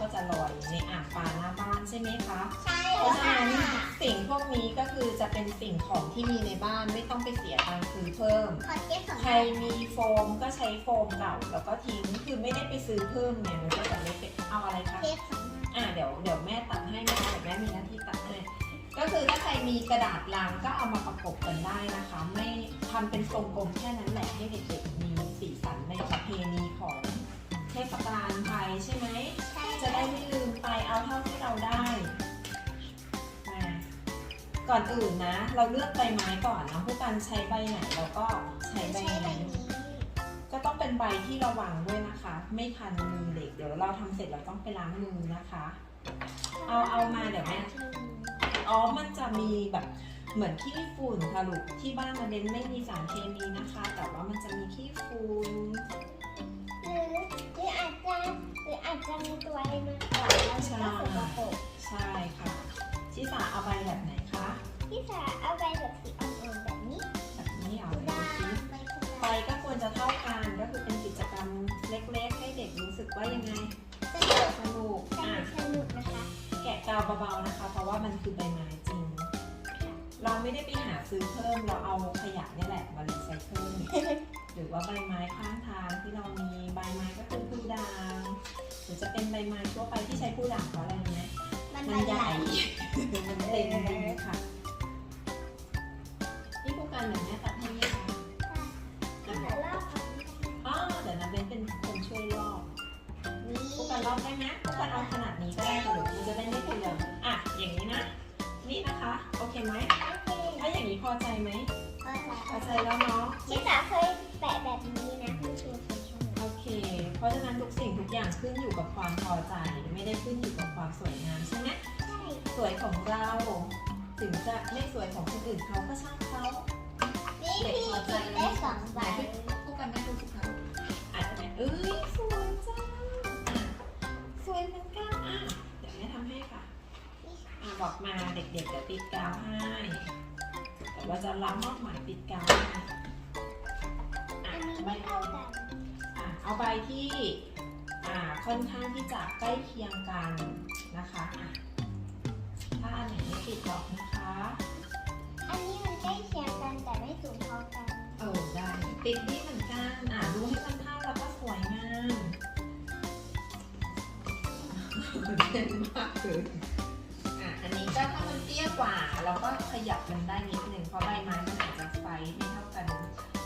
ก็จะลอยในอ่างปลาหน้าบ้านใช่ไหมคะ ใช่เพราะฉะค่ะนั้นสิ่งพวกนี้ก็คือจะเป็นสิ่งของที่มีในบ้านไม่ต้องไปเสียตังค์ซื้อเพิ่ม ขอเทียบสองใครมีโฟมก็ใช้โฟมเก่าแล้วก็ทิ้งคือไม่ได้ไปซื้อเพิ่มไงมันก็จะไม่เป็นเอาอะไรคะเทียบสองอ่าเดี๋ยวเดี๋ยวแม่ตัดให้แม่เดี๋ยวแม่มีหน้าที่ตัดให้ก็คือถ้าใครมีกระดาษลังก็เอามาประกบกันได้นะคะ ไม่ทำเป็นทรงกลมแค่นั้นแหละให้เด็กๆ ก่อนอื่นนะ เราเลือกใบไม้ก่อนนะผู้กันใช้ใบไหนเราก็ใช้ใบใช่ใบนั้นนี้ก็ต้องเป็นใบที่ระวังด้วยนะคะ ไม่คันมือเด็กเดี๋ยวเราทำเสร็จเราต้องไปล้างมือนะคะ เอาเอามาเดี๋ยวแม่อ๋อมันจะมีแบบเหมือนขี้ฝุ่นค่ะลูกที่บ้านมาเดนไม่มีสารเคมีนะคะ แต่ว่ามันจะมีขี้ฝุ่นหรือหรืออาจจะหรืออาจจะมีตัวอะไรมาก่อนแล้วมันก็สกปรกใช่ค่ะ ชิสาเอาใบแบบไหนคะ พี่สาเอาใบแบบสีอ่อนๆแบบนี้แบบนี้เอากุไปหลาดูสิบใบกุหใบลาบก็ควรจะเท่ากันก็คือเป็นกิจกรรมเล็กๆ ให้เด็กรู้สึกว่ายังไงสนุกสนุกสอะนุกสนุกนะคะ แกะกาวเบาๆนะคะ เพราะว่ามันคือใบไม้จริง เราไม่ได้ไปหาซื้อเพิ่มเราเอาขยะเนี่ยแหละมารีไซเคิล หรือว่าใบไม้ข้างทางที่เรามีใบไม้ก็คือผู้ด่างหรือจะเป็นใบไม้ทั่วไปที่ใช้ผู้ด่างเพราะอะไรรู้ไหม มันใหญ่ใหญ่มันเต็มดีค่ะนี่ผู้กันเดี๋ยวแม่ตัดให้ไหมคะพี่สาลอกเอาอ๋อเดี๋ยวนะเบนเป็นคนช่วยลอกนี่ผู้กันลอกได้ไหมผู้กันเอาขนาดนี้ก็ได้ค่ะหรือมันจะได้ไม่เปลืองอะอย่างนี้นะ นี่นะคะ โอเคไหมโอเคถ้าอย่างนี้พอใจไหมเข้าใจพอใจแล้วเนาะพี่สาเคยแปะแบบนี้นะคุณครูเคยชมโอเค เพราะฉะนั้นทุกสิ่งทุกอย่างขึ้นอยู่กับความพอใจ ไม่ได้ขึ้นอยู่กับความสวยงาม สวยของเรา ถึงจะไม่สวยของคนอื่นเขาก็ช่างเขานี่พี่กินได้สองใบคู่กันได้ดูสิคะอะเดี๋ยวแม่เอ้ยสวยจังสวยเหมือนกันอะเดี๋ยวแม่ทำให้ค่ะอะบอกมาเด็กๆเดี๋ยวติดกาวให้ แต่ว่าจะรับมอบหมายติดกาวให้อันนี้ไม่เท่ากันอะเอาใบที่อ่าค่อนข้างที่จะใกล้เคียงกันนะคะอะ หนไม่ติดหรอกนะคะ อันนี้มันใกล้เคียงกันแต่ไม่สูงเท่ากัน เออได้ ติดนี่เหมือนกันอะดูให้มันเท่าแล้วก็สวยงามเด่นมากเลยอะอันนี้ก็ถ้ามันเตี้ยกว่า เราก็ขยับมันได้นิดหนึ่งเพราะใบไม้มันอาจจะไซส์ไม่เท่ากัน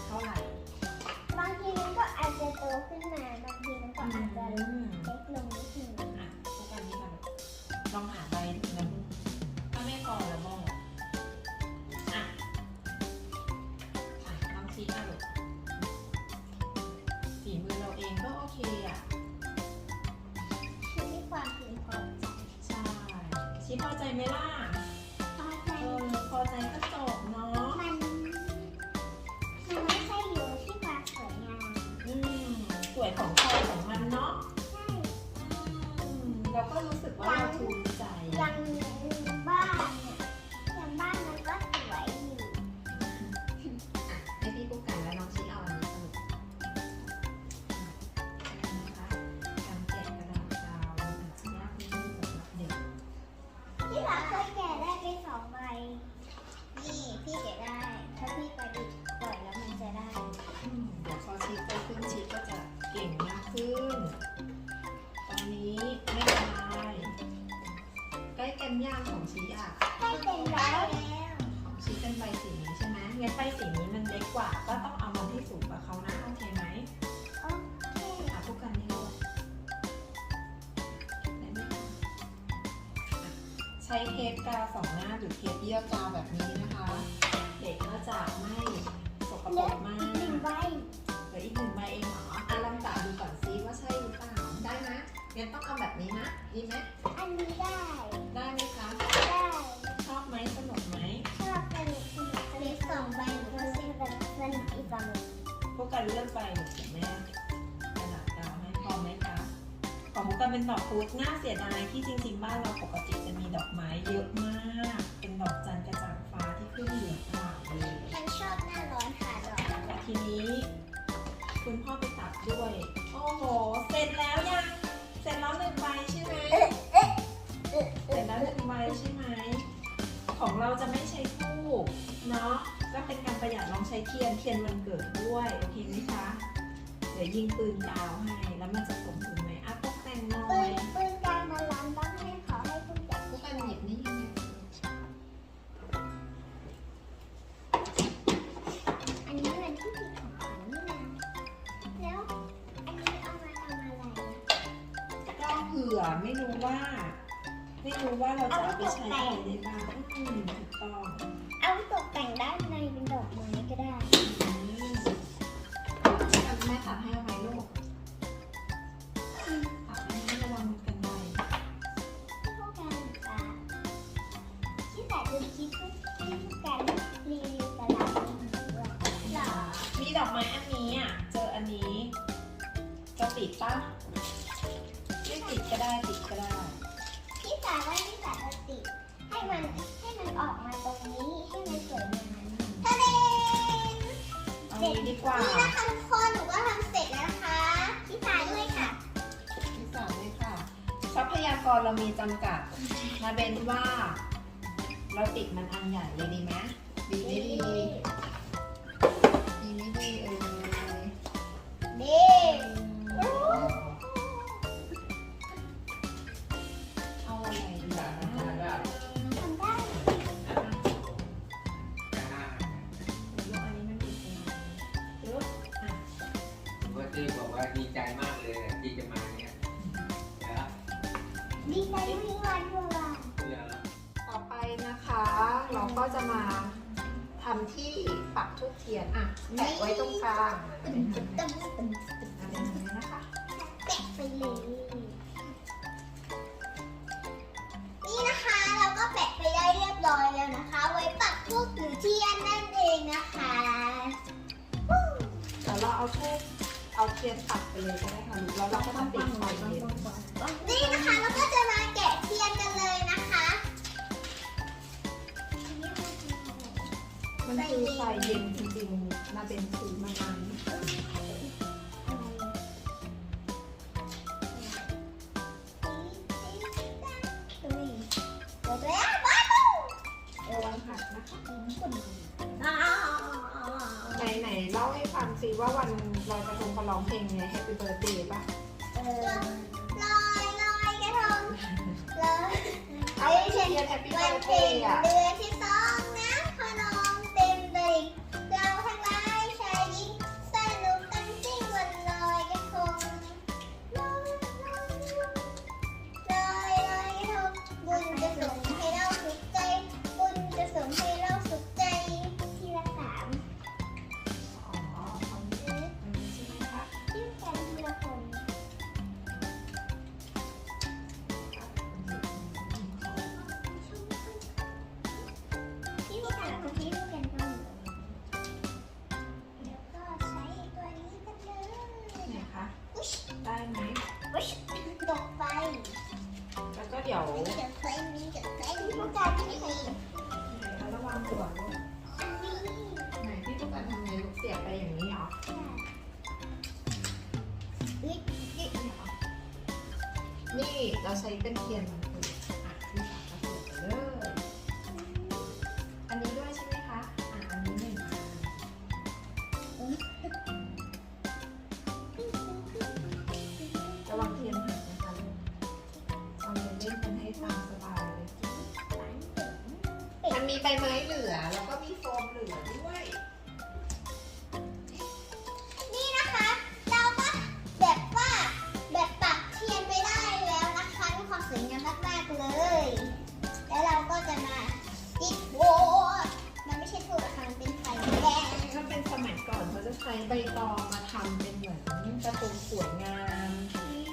เท่าไหร่ บางทีมันก็อาจจะโตขึ้นมา บางทีมันก็อาจจะ อืม ชี้พอใจไหมล่ะพอใจเออพอใจก็จบเนาะมันมันไม่ใช่อยู่ที่ความสวยงามอืมสวยของใครของมันเนาะใช่อืมเราก็รู้สึกว่าเราภูมิใจ ใกล้กันย่างของชีอะได้เต็มแล้วของชีเป็นใบสีนี้ใช่ไหมงั้นใบสีนี้มันเล็กกว่า ก็ต้องเอามันที่สูงกว่าเขานะโอเคไหมโอเคหาพวกกันนี่ด้วยได้ไหมคะอะใช้เทปกาวสองหน้าหรือเทปเยื่อกาวแบบนี้นะคะ เด็กก็จะไม่สกปเหรลือกมาอีกหนึ่งก ใบ เป็นดอกพุธน่าเสียดายที่จริง ๆ บ้านเราปกติจะมีดอกไม้เยอะมาก เป็นดอกจันกระจ่างฟ้าที่ขึ้นเหนืองอามเลยฉันชอบหน้าร้อนค่ะดอกแต่ทีนี้ คุณพ่อไปตัดด้วย โอ้โห เสร็จแล้วยัง เสร็จแล้วหนึ่งใบใช่ไหมเสร็จแล้วหนึ่งใบใช่ไหม ของเราจะไม่ใช้ทูบเนาะ ก็เป็นการประหยัดลองใช้เทียนเทียนวันเกิดด้วย โอเคไหมคะ เดี๋ยวยิงปืนดาวให้ จะเอาไปใช้อะไรได้บ้างอืมถูกต้อง มีจำกัดมาเป็นว่า เราติดมันอันใหญ่เลยดีไหมดีไม่ดีดีไม่ดีเออ ก็จะมาทำที่ปักทูบเทียนอะแปะไว้ตรงกลางตึมตึมตึมตึมอะเป็นอย่างนี้นะคะแปะไปเลยนี่นะคะเราก็แปะไปได้เรียบร้อยแล้วนะคะ ไว้ปักทูบหรือเทียนนั่นเองนะคะวู้เดี๋ยวเราเอาทูบเอาเทียนปักไปเลยก็ได้ค่ะลูกแล้วเราก็ต้องปิดไฟ มันคือไฟเย็นจริงๆ มาเป็นสีมานานระวังหักนะคะไหนไหนๆเล่าให้ฟังสิว่าวันลอยกระทงเขาร้องเพลงไง Happy Birthday ป่ะลอยลอยกระทงลอยเอาเทียน Happy วันเพ็ญ Birthday อะเดือนที่ ได้ไหมอุ๊ยตกไปแล้วก็เดี๋ยวมีเกิดไฟมีเกิดไฟที่ลูกกันที่ไหนแล้วระวังหัวลูกอันนี้ไหนพี่ตุ๊กตาทำไงลูกเสียบไปอย่างนี้เหรออุ๊ยอุ๊ยนี่เราใช้เป็นเทียนมัน มันมีใบไม้เหลือ แล้วก็มีโฟมเหลือด้วย นี่นะคะ เราก็แบบว่าแบบปักเทียนไปได้แล้วนะคะมีความสวยงามมากๆเลย แล้วเราก็จะมาติดโบสมันไม่ใช่ถูกหรอกค่ะมันเป็นไฟแดงถ้าเป็นสมัยก่อนเขาจะใช้ใบตองมาทำเป็นเหมือนการะตูนสวยงาม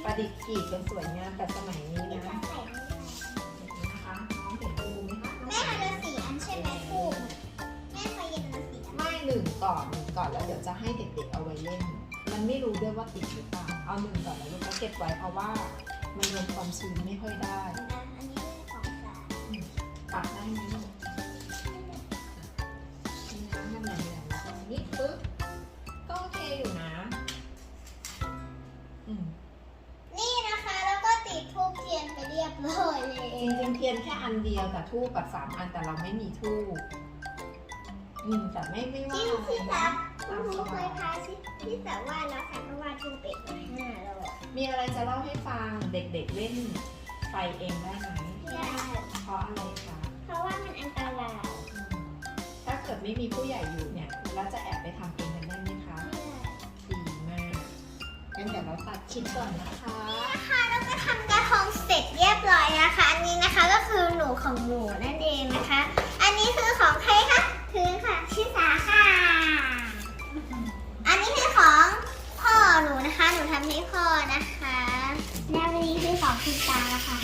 ประดิษฐ์กรีดเป็นสวยงามแต่ หนึ่งก่อนหนึ่งก่อนแล้วเดี๋ยวจะให้เด็กๆเอาไว้เล่น มันไม่รู้ด้วยว่าติดหรือเปล่า เอาหนึ่งก่อนแล้วลูกก็เก็บไว้เพราะว่ามันรวมความชื้นไม่ค่อยได้นะอันนี้ของสาปักได้ไหมลูกนี่นะมันแหลมๆแล้วก็นี่ปึ๊บก็โอเคอยู่นะ อืมนี่นะคะแล้วก็ติดทูบเทียนไปเรียบร้อยแล้วจริงๆเทียนแค่อันเดียวแต่ทูบกับสามอันแต่เราไม่มีทูบ อืมแต่ไม่ไม่ว่าที่อะไรที่นะสาวคุณครูเคยพาที่ที่สาวว่าแล้วค่ะก็วาดทูเป็ดมาห้าแล้วอะมีอะไรจะเล่าให้ฟังเด็กๆเล่นไฟเองได้ไหมไม่ได้เพราะอะไรคะเพราะว่ามันอันตรายอืมถ้าเกิดไม่มีผู้ใหญ่อยู่เนี่ยเราจะแอบไปทำเองกันได้ไหมคะดีมากงั้นเดี๋ยวเราตัดคลิปก่อนนะคะ ค่ะแล้วก็ทำกระทงเสร็จเรียบร้อยนะคะ อันนี้นะคะก็คือหนูของหนูนั่นเองนะคะ อันนี้คือของใคร หนูนะคะหนูทำให้พ่อนะคะแล้วอันนี้คือของคุณตาค่ะ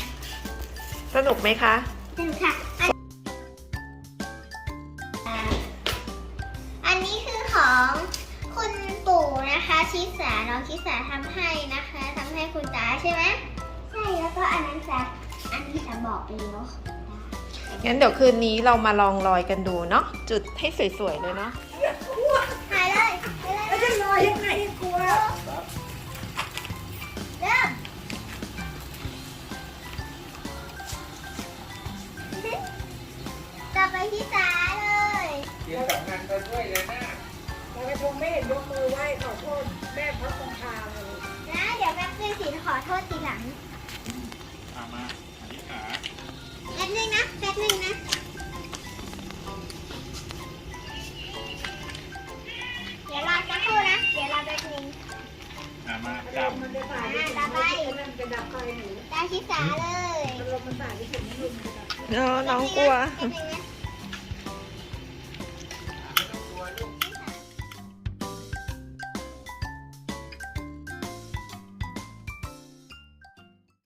สนุกไหมคะ หนึ่งค่ะอันอันนี้คือของคุณปู่นะคะชิสาน้องชิสาทำให้นะคะทำให้คุณตาใช่ไหมใช่แล้วก็อันนั้นจะอันนี้จะบอกไปแล้วงั้นเดี๋ยวคืนนี้เรามาลองลอยกันดูเนาะจุดให้สวยๆเลยเนาะถ่ายเลยถ่ายเลยแล้วจะลอยยังไงกลัว ดี๋ยวสำคัญก็ด้วยเลยนะลอยกระทงไม่เห็นยกมือไหว้ขอโทษแม่พระคงคาเลยนะเดี๋ยวแป๊บนึงสิขอโทษทีหลังอามาอธิษฐานแป๊บนึงนะแป๊บนึงนะเดี๋ยวรอสักครู่นะเดี๋ยวรอแป๊บนึงอามาอารจับมณ์มันจะสายไปถึงมันเป็นดับไฟหนูตาชิสาเลยอารมณ์มันสายไปถึงมันลุมจะดับน้องกลัว แป๊บนึงนะ